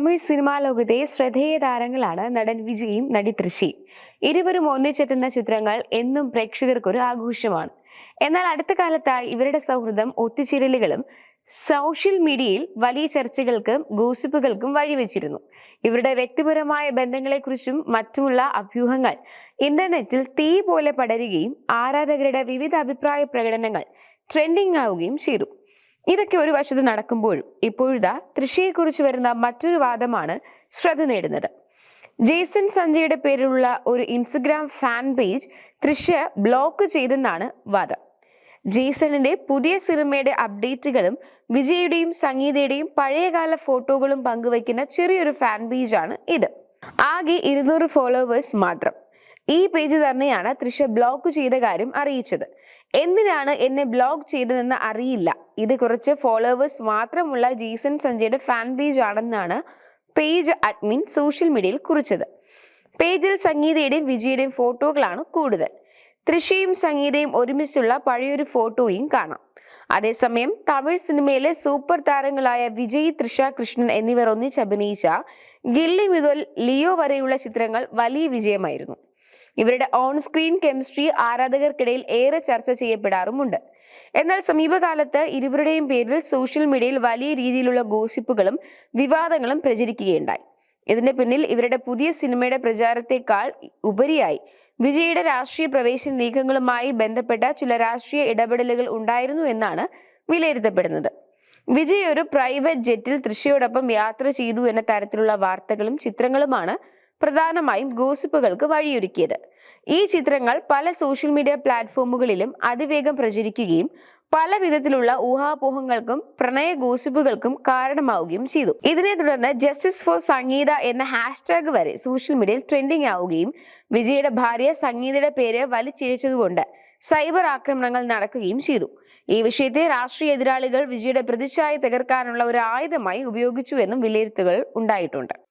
Tamil cinema ലോകത്തെ ശ്രദ്ധേയ താരങ്ങളാണ് നടൻ വിജയും നടി തൃശി ഇരുവരും ഒന്നിച്ചെത്തുന്ന ചിത്രങ്ങൾ എന്നും പ്രേക്ഷകർക്കൊരു ആഘോഷമാണ്. എന്നാൽ അടുത്ത കാലത്തായി ഇവരുടെ സൗഹൃദം ഒത്തുചേരലുകളും സോഷ്യൽ മീഡിയയിൽ വലിയ ചർച്ചകൾക്കും ഗോസിപ്പുകൾക്കും വഴിവെച്ചിരുന്നു. ഇവരുടെ വ്യക്തിപരമായ ബന്ധങ്ങളെക്കുറിച്ചും മറ്റുമുള്ള അഭ്യൂഹങ്ങൾ ഇന്റർനെറ്റിൽ തീ പോലെ പടരുകയും ആരാധകരുടെ വിവിധ അഭിപ്രായ പ്രകടനങ്ങൾ ട്രെൻഡിംഗ് ആവുകയും ചെയ്തു. ഇതൊക്കെ ഒരു വശത്ത് നടക്കുമ്പോഴും ഇപ്പോഴിതാ തൃശയെക്കുറിച്ച് വരുന്ന മറ്റൊരു വാദമാണ് ശ്രദ്ധ നേടുന്നത്. ജേസൺ സഞ്ജയുടെ പേരിലുള്ള ഒരു ഇൻസ്റ്റഗ്രാം ഫാൻ പേജ് തൃശ്യ ബ്ലോക്ക് ചെയ്തെന്നാണ് വാദം. ജേസണിന്റെ പുതിയ സിനിമയുടെ അപ്ഡേറ്റുകളും വിജയുടെയും സംഗീതയുടെയും പഴയകാല ഫോട്ടോകളും പങ്കുവയ്ക്കുന്ന ചെറിയൊരു ഫാൻ പേജാണ് ഇത്. ആകെ ഇരുന്നൂറ് ഫോളോവേഴ്സ് മാത്രം. ഈ പേജ് തന്നെയാണ് തൃശ ബ്ലോക്ക് ചെയ്ത കാര്യം അറിയിച്ചത്. എന്തിനാണ് എന്നെ ബ്ലോഗ് ചെയ്തതെന്ന് അറിയില്ല. ഇത് കുറച്ച് ഫോളോവേഴ്സ് മാത്രമുള്ള ജീസൻ സഞ്ജയുടെ ഫാൻ പേജ് ആണെന്നാണ് പേജ് അഡ്മിൻ സോഷ്യൽ മീഡിയയിൽ കുറിച്ചത്. പേജിൽ സംഗീതയുടെയും വിജയുടെയും ഫോട്ടോകളാണ് കൂടുതൽ. തൃശയും സംഗീതയും ഒരുമിച്ചുള്ള പഴയൊരു ഫോട്ടോയും കാണാം. അതേസമയം തമിഴ് സിനിമയിലെ സൂപ്പർ താരങ്ങളായ വിജയ് തൃഷ കൃഷ്ണൻ എന്നിവർ ഒന്നിച്ച് അഭിനയിച്ച ഗില്ലി മുതൽ ലിയോ വരെയുള്ള ചിത്രങ്ങൾ വലിയ വിജയമായിരുന്നു. ഇവരുടെ ഓൺ സ്ക്രീൻ കെമിസ്ട്രി ആരാധകർക്കിടയിൽ ഏറെ ചർച്ച ചെയ്യപ്പെടാറുമുണ്ട്. എന്നാൽ സമീപകാലത്ത് ഇരുവരുടെയും പേരിൽ സോഷ്യൽ മീഡിയയിൽ വലിയ രീതിയിലുള്ള ഗോസിപ്പുകളും വിവാദങ്ങളും പ്രചരിക്കുകയുണ്ടായി. ഇതിന് പിന്നിൽ ഇവരുടെ പുതിയ സിനിമയുടെ പ്രചാരത്തെക്കാൾ ഉപരിയായി വിജയുടെ രാഷ്ട്രീയ പ്രവേശന നീക്കങ്ങളുമായി ബന്ധപ്പെട്ട ചില രാഷ്ട്രീയ ഇടപെടലുകൾ ഉണ്ടായിരുന്നു എന്നാണ് വിലയിരുത്തപ്പെടുന്നത്. വിജയ് ഒരു പ്രൈവറ്റ് ജെറ്റിൽ തൃശയോടൊപ്പം യാത്ര ചെയ്തു എന്ന തരത്തിലുള്ള വാർത്തകളും ചിത്രങ്ങളുമാണ് പ്രധാനമായും ഗോസിപ്പുകൾക്ക് വഴിയൊരുക്കിയത്. ഈ ചിത്രങ്ങൾ പല സോഷ്യൽ മീഡിയ പ്ലാറ്റ്ഫോമുകളിലും അതിവേഗം പ്രചരിക്കുകയും പല വിധത്തിലുള്ള ഊഹാപോഹങ്ങൾക്കും പ്രണയ ഗോസിപ്പുകൾക്കും കാരണമാവുകയും ചെയ്തു. ഇതിനെ തുടർന്ന് ജസ്റ്റിസ് ഫോർ സംഗീത എന്ന ഹാഷ്ടാഗ് വരെ സോഷ്യൽ മീഡിയയിൽ ട്രെൻഡിംഗ് ആവുകയും വിജയുടെ ഭാര്യ സംഗീതയുടെ പേര് വലിച്ചിഴച്ചതുകൊണ്ട് സൈബർ ആക്രമണങ്ങൾ നടക്കുകയും ചെയ്തു. ഈ വിഷയത്തെ രാഷ്ട്രീയ എതിരാളികൾ വിജയുടെ പ്രതിച്ഛായ തകർക്കാനുള്ള ഒരു ആയുധമായി ഉപയോഗിച്ചുവെന്നും വിലയിരുത്തലുകൾ ഉണ്ടായിട്ടുണ്ട്.